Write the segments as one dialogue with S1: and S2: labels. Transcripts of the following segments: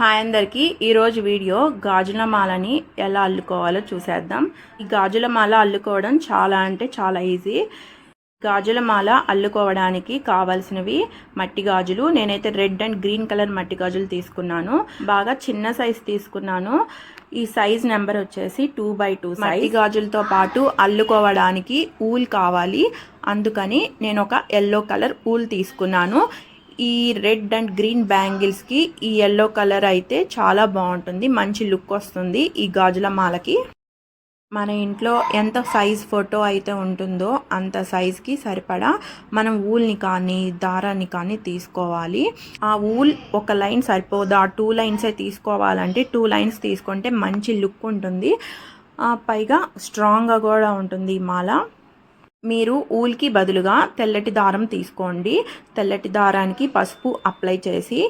S1: Hi అందరికీ. ఈరోజు video గాజుల మాలని ఎలా అల్లుకోవాలో చూసేద్దాం. ఈ గాజుల మాల అల్లుకోవడం చాలా అంటే చాలా ఈజీ. గాజుల మాల అల్లుకోవడానికి కావాల్సినవి మట్టి గాజులు. నేనైతే రెడ్ అండ్ గ్రీన్ కలర్ మట్టి గాజులు తీసుకున్నాను. బాగా చిన్న సైజ్ తీసుకున్నాను. ఈ సైజ్ నెంబర్ వచ్చేసి టూ బై టూ మట్టి గాజులతో పాటు అల్లుకోవడానికి ఊల్ కావాలి. అందుకని నేను ఒక ఎల్లో కలర్ ఊల్ తీసుకున్నాను. ఈ రెడ్ అండ్ గ్రీన్ బ్యాంగిల్స్కి ఈ ఎల్లో కలర్ అయితే చాలా బాగుంటుంది. మంచి లుక్ వస్తుంది ఈ గాజుల మాలకి. మన ఇంట్లో ఎంత సైజ్ ఫోటో అయితే ఉంటుందో అంత సైజ్కి సరిపడా మనం ఊల్ని కానీ దారాన్ని కానీ తీసుకోవాలి. ఆ ఊల్ ఒక లైన్ సరిపోదా. టూ లైన్సే తీసుకోవాలంటే టూ లైన్స్ తీసుకుంటే మంచి లుక్ ఉంటుంది. ఆ, పైగా స్ట్రాంగ్గా కూడా ఉంటుంది ఈ మాల. మీరు ఊల్కి బదులుగా తెల్లటి దారం తీసుకోండి. తెల్లటి దారానికి పసుపు అప్లై చేసి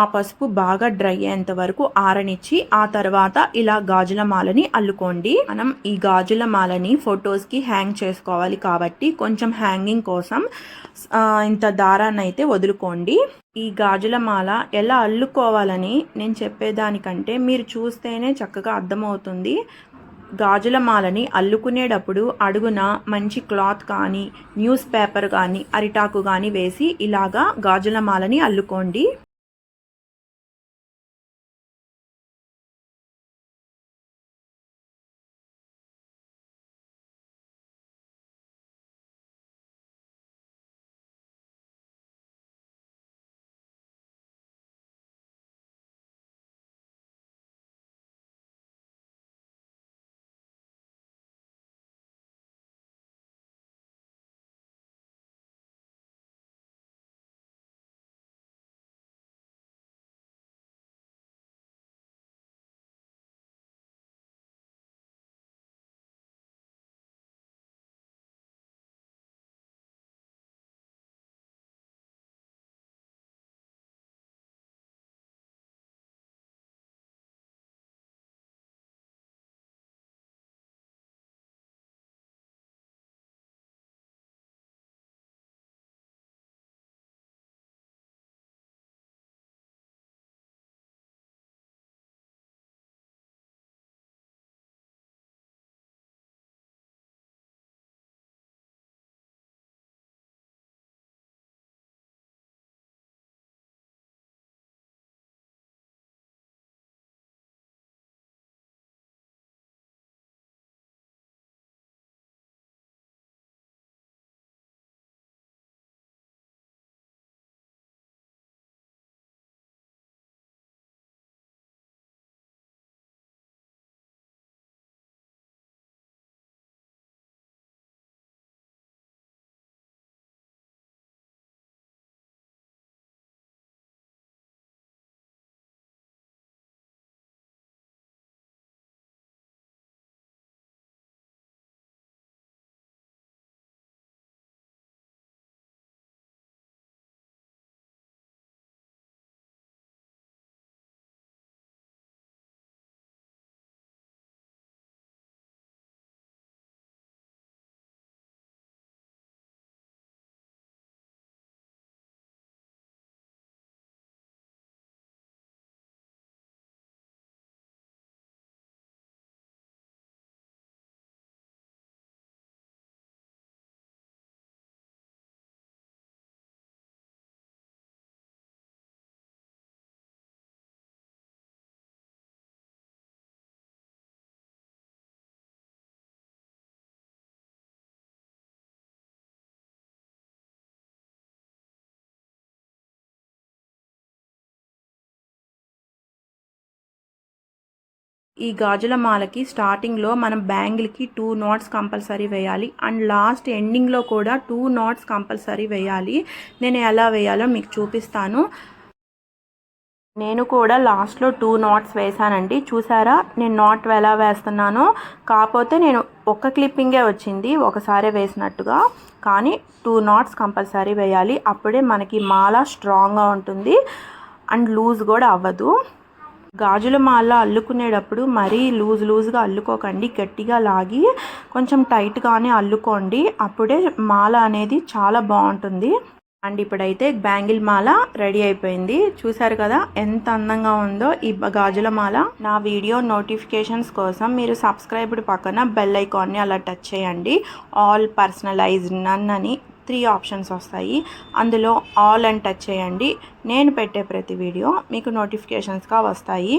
S1: ఆ పసుపు బాగా డ్రై అయ్యేంత వరకు ఆరనిచ్చి ఆ తర్వాత ఇలా గాజుల మాలని అల్లుకోండి. మనం ఈ గాజుల మాలని ఫొటోస్కి హ్యాంగ్ చేసుకోవాలి కాబట్టి కొంచెం హ్యాంగింగ్ కోసం ఇంత దారాన్ని అయితే వదులుకోండి. ఈ గాజుల మాల ఎలా అల్లుకోవాలని నేను చెప్పేదానికంటే మీరు చూస్తేనే చక్కగా అర్థమవుతుంది. గాజుల మాలని అల్లుకునేటప్పుడు అడుగున మంచి క్లాత్ కానీ న్యూస్ పేపర్ కానీ అరిటాకు కానీ వేసి ఇలాగా గాజుల మాలని అల్లుకోండి. ఈ గాజుల మాలకి స్టార్టింగ్లో మనం బ్యాంగిల్కి టూ నాట్స్ కంపల్సరీ వేయాలి. అండ్ లాస్ట్ ఎండింగ్లో కూడా టూ నాట్స్ కంపల్సరీ వేయాలి. నేను ఎలా వేయాలో మీకు చూపిస్తాను. నేను కూడా లాస్ట్లో టూ నాట్స్ వేసానండి చూసారా? నేను నాట్ ఎలా వేస్తున్నానో. కాకపోతే నేను ఒక్క క్లిప్పింగే వచ్చింది. ఒకసారి వేసినట్టుగా. కానీ టూ నాట్స్ కంపల్సరీ వేయాలి. అప్పుడే మనకి మాల స్ట్రాంగ్గా ఉంటుంది. అండ్ లూజ్ కూడా అవ్వదు. గాజుల మాల అల్లుకునేటప్పుడు మరీ లూజ్ లూజ్గా అల్లుకోకండి గట్టిగా లాగి కొంచెం టైట్గానే అల్లుకోండి. అప్పుడే మాల అనేది చాలా బాగుంటుంది. అండ్ ఇప్పుడైతే బ్యాంగిల్ మాల రెడీ అయిపోయింది. చూసారు కదా ఎంత అందంగా ఉందో ఈ గాజుల మాల. నా వీడియో నోటిఫికేషన్స్ కోసం మీరు సబ్స్క్రైబ్డ్ పక్కన బెల్ ఐకాన్ని అలా టచ్ చేయండి. ఆల్ పర్సనలైజ్డ్ నన్ అని త్రీ ఆప్షన్స్ వస్తాయి. అందులో ఆల్ అని టచ్ చేయండి. నేను పెట్టే ప్రతి వీడియో మీకు నోటిఫికేషన్స్గా వస్తాయి.